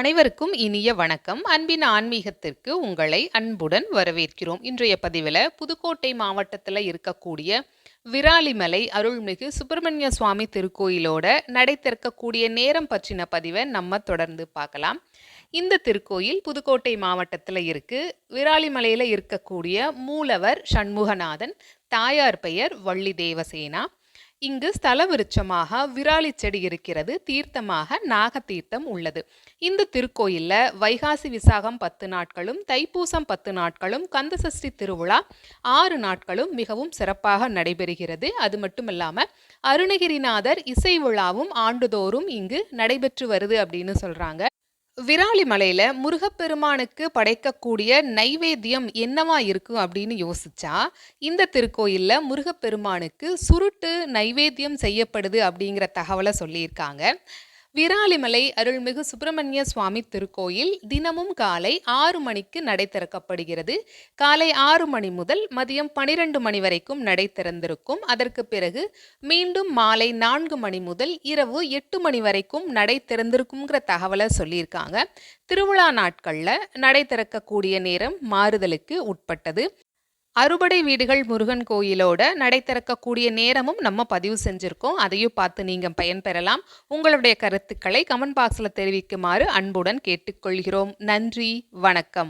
அனைவருக்கும் இனிய வணக்கம். அன்பின் ஆன்மீகத்திற்கு உங்களை அன்புடன் வரவேற்கிறோம். இன்றைய பதிவில் புதுக்கோட்டை மாவட்டத்தில் இருக்கக்கூடிய விராலிமலை அருள்மிகு சுப்பிரமணிய சுவாமி திருக்கோயிலோட நடை திறக்கக்கூடிய நேரம் பற்றின பதிவை நம்ம தொடர்ந்து பார்க்கலாம். இந்த திருக்கோயில் புதுக்கோட்டை மாவட்டத்தில் இருக்கு. விராலிமலையில் இருக்கக்கூடிய மூலவர் சண்முகநாதன் தாயார் பெயர் வள்ளி தேவசேனா இங்கு ஸ்தல விருட்சமாக விராலி செடி இருக்கிறது. தீர்த்தமாக நாக தீர்த்தம் உள்ளது. இந்த திருக்கோயிலில் வைகாசி விசாகம் பத்து நாட்களும் தைப்பூசம் பத்து நாட்களும் கந்தசஷ்டி திருவிழா ஆறு நாட்களும் மிகவும் சிறப்பாக நடைபெறுகிறது. அது மட்டும் அருணகிரிநாதர் இசை விழாவும் ஆண்டுதோறும் இங்கு நடைபெற்று வருது அப்படின்னு சொல்கிறாங்க விராலிமலையில முருகப்பெருமானுக்கு படைக்கக்கூடிய நைவேத்தியம் என்னவா இருக்கும் அப்படின்னு யோசிச்சா இந்த திருக்கோயில்ல முருகப்பெருமானுக்கு சுருட்டு நைவேத்தியம் செய்யப்படுது அப்படிங்கிற தகவலை சொல்லியிருக்காங்க. விராலிமலை அருள்மிகு சுப்பிரமணிய சுவாமி திருக்கோயில் தினமும் காலை ஆறு மணிக்கு நடை திறக்கப்படுகிறது. காலை ஆறு மணி முதல் மதியம் பனிரெண்டு மணி வரைக்கும் நடை திறந்திருக்கும். அதற்கு பிறகு மீண்டும் மாலை நான்கு மணி முதல் இரவு எட்டு மணி வரைக்கும் நடை திறந்திருக்குங்கிற தகவலை சொல்லியிருக்காங்க. திருவிழா நாட்களில் நடை திறக்கக்கூடிய நேரம் மாறுதலுக்கு உட்பட்டது. அறுபடை வீடுகள் முருகன் கோயிலோட நடை திறக்கக்கூடிய நேரமும் நம்ம பதிவு செஞ்சுருக்கோம். அதையும் பார்த்து நீங்கள் பயன்பெறலாம். உங்களுடைய கருத்துக்களை கமெண்ட் பாக்ஸில் தெரிவிக்குமாறு அன்புடன் கேட்டுக்கொள்கிறோம். நன்றி வணக்கம்.